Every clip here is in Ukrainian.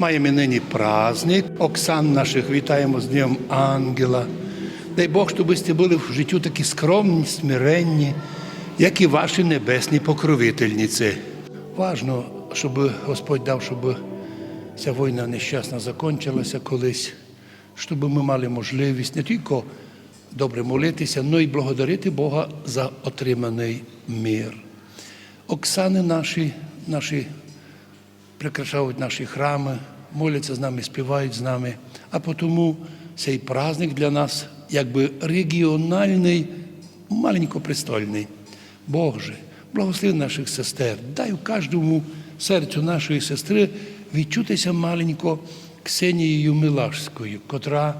Маємо нині праздник. Оксан наших вітаємо з Днем Ангела. Дай Бог, щоб ви були в життю такі скромні, смиренні, як і ваші небесні покровительниці. Важно, щоб Господь дав, щоб ця війна нещасна закінчилася колись, щоб ми мали можливість не тільки добре молитися, але й благодарити Бога за отриманий мир. Оксани наші, наші прикрашають наші храми, моляться з нами, співають з нами. А тому цей праздник для нас якби регіональний, маленько престольний. Боже, благослови наших сестер, дай кожному серцю нашої сестри відчутися маленько Ксенією Милашською, котра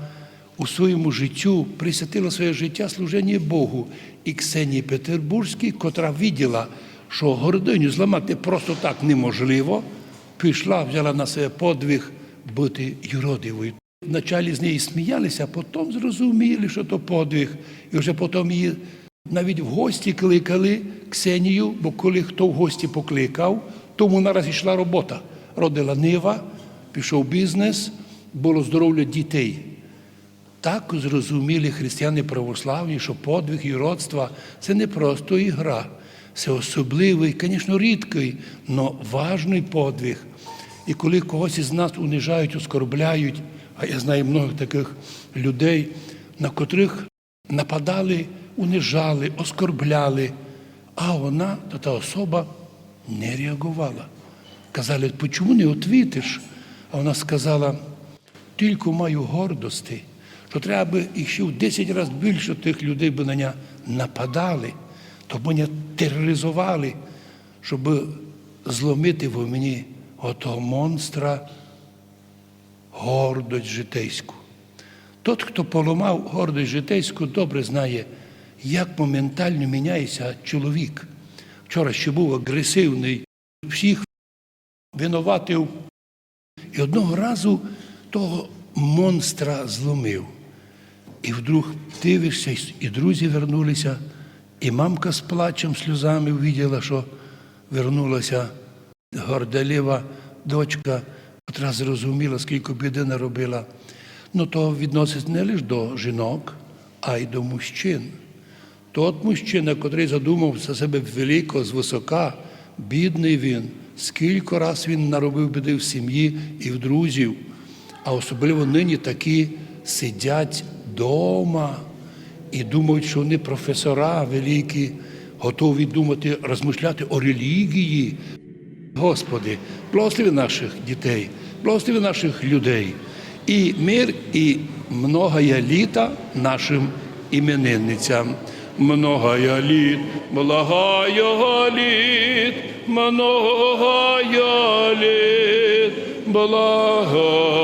у своєму життю присвятила своє життя служіння Богу, і Ксенії Петербурзькій, котра виділа, що гординю зламати просто так неможливо, пішла, взяла на себе подвиг бути юродивою. Вначалі з неї сміялися, а потім зрозуміли, що то подвиг. І вже потім її навіть в гості кликали Ксенію, бо коли хто в гості покликав, тому нараз йшла робота. Родила нива, пішов бізнес, було здоров'я дітей. Так зрозуміли християни православні, що подвиг і родства це не просто ігра, це особливий, звісно, рідкий, але важний подвиг. І коли когось із нас унижають, оскорбляють, а я знаю багато таких людей, на котрих нападали, унижали, оскорбляли, а вона, та особа, не реагувала. Казали, чому не відвітиш? А вона сказала, тільки маю гордості, що треба би ще в 10 разів більше тих людей би на нього нападали, то мене тероризували, щоб зломити в мені отого монстра гордость житейську. Тот, хто поламав гордость житейську, добре знає, як моментально міняється чоловік. Вчора ще був агресивний, всіх винуватив. І одного разу того монстра зломив. І вдруг дивишся, і друзі вернулися, і мамка з плачем, сльозами увиділа, що вернулася горделива дочка, котра зрозуміла, скільки біди наробила. Ну, то відноситься не лише до жінок, а й до мужчин. Тот мужчина, котрий задумав за себе велико, звисока, бідний він, скільки раз він наробив біди в сім'ї і в друзів, а особливо нині такі сидять вдома і думають, що вони професора великі, готові думати, розмишляти о релігії. Господи, благослови наших дітей, благослови наших людей. І мир, і многое літа нашим іменинницям. Многая літ, благая літ, многая літ, благая